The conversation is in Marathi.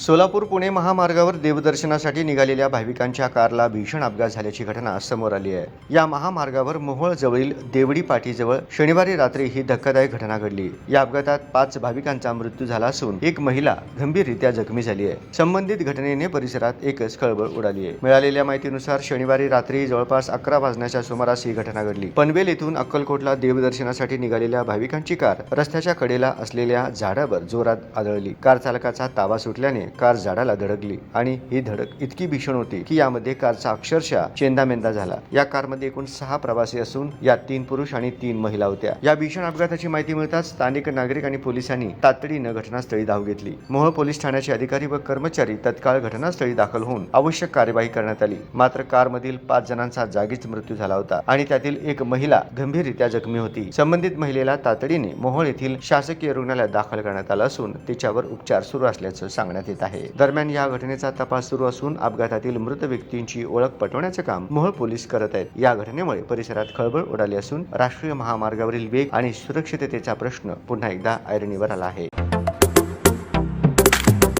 सोलापूर पुणे महामार्गावर देवदर्शनासाठी निघालेल्या भाविकांच्या कारला भीषण अपघात झाल्याची घटना समोर आली आहे. या महामार्गावर मोहोळ जवळील देवडी पाटीजवळ शनिवारी रात्री ही धक्कादायक घटना घडली. या अपघातात पाच भाविकांचा मृत्यू झाला असून एक महिला गंभीररित्या जखमी झाली आहे. संबंधित घटनेने परिसरात एकच खळबळ उडाली आहे. मिळालेल्या माहितीनुसार शनिवारी रात्री जवळपास अकरा वाजण्याच्या सुमारास ही घटना घडली. पनवेल येथून अक्कलकोटला देवदर्शनासाठी निघालेल्या भाविकांची कार रस्त्याच्या कडेला असलेल्या झाडावर जोरात आदळली. कार चालकाचा ताबा सुटल्याने कार झाडाला धडकली आणि ही धडक इतकी भीषण होती की यामध्ये कारचा अक्षरशः चेंदामेंदा झाला. या कारमध्ये एकूण सहा प्रवासी असून यात तीन पुरुष आणि तीन महिला होत्या. या भीषण अपघाताची माहिती मिळताच स्थानिक नागरिक आणि पोलिसांनी तातडीनं घटनास्थळी धाव घेतली. मोहोळ पोलीस ठाण्याचे अधिकारी व कर्मचारी तत्काळ घटनास्थळी दाखल होऊन आवश्यक कार्यवाही करण्यात आली. मात्र कारमधील पाच जणांचा जागीच मृत्यू झाला होता आणि त्यातील एक महिला गंभीररित्या जखमी होती. संबंधित महिलेला तातडीने मोहोळ येथील शासकीय रुग्णालयात दाखल करण्यात आलं असून तिच्यावर उपचार सुरू असल्याचं सांगण्यात येत आहे. दरम्यान या घटनेचा तपास सुरू असून अपघातातील मृत व्यक्तींची ओळख पटवण्याचं काम मोहोळ पोलीस करत आहेत. या घटनेमुळे परिसरात खळबळ उडाली असून राष्ट्रीय महामार्गावरील वेग आणि सुरक्षिततेचा प्रश्न पुन्हा एकदा ऐरणीवर आला आहे.